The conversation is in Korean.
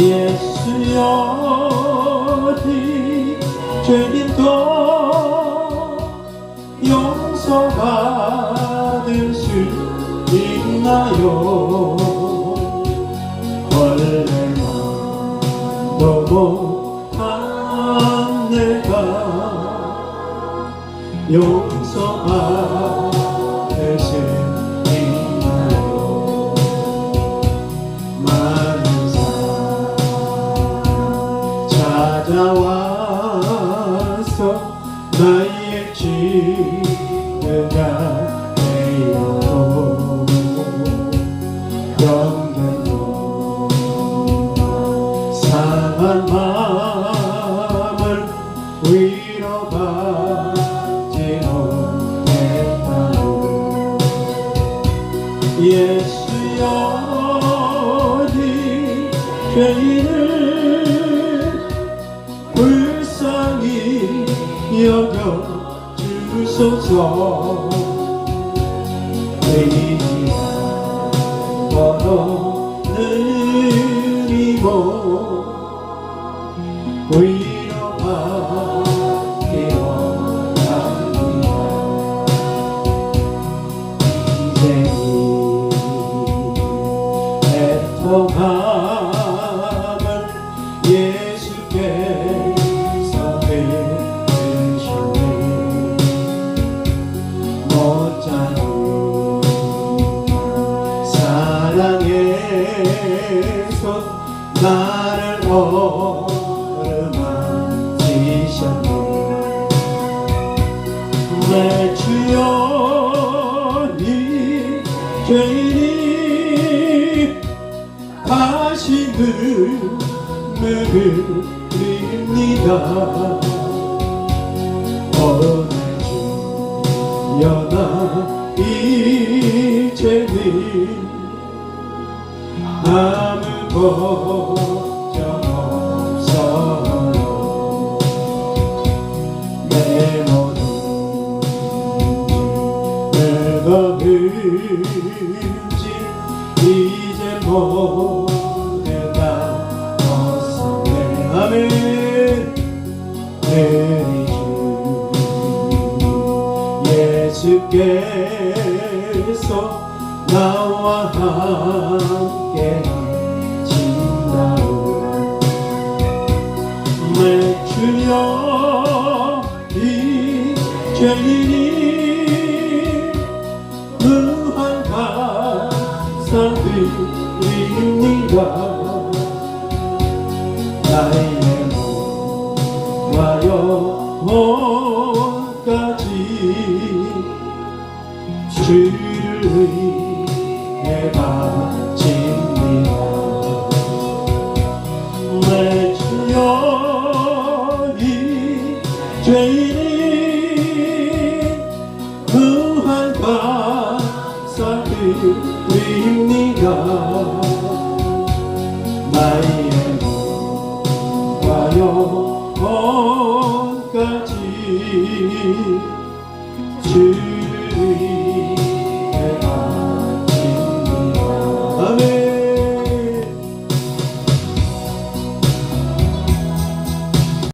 예수여 죄인도 용서받을 수있 나요? 원래만 너무 한 내가. 있나요 많은 사람 찾아와서 나의 지 예수여 어디 죄인을 불쌍히 여겨 주소서. 의지야 걸어 느리고 애통함을 예수께서 못자는 사랑의 손 나를 어루만지셨네. 내 주여 오늘 주여 나이 죄는 아무 걱정 없어요. 내 모든 내가 흘지 이제 모 아멘 내리주 예수께서 나와 함께 하신다고 내 주여 이 죄인이 무한 감사드립니다 나의 몸과 영혼까지 주를 위해 바칩니다 내 주여 이 죄인이 무한 감사드립니다 영혼까지 주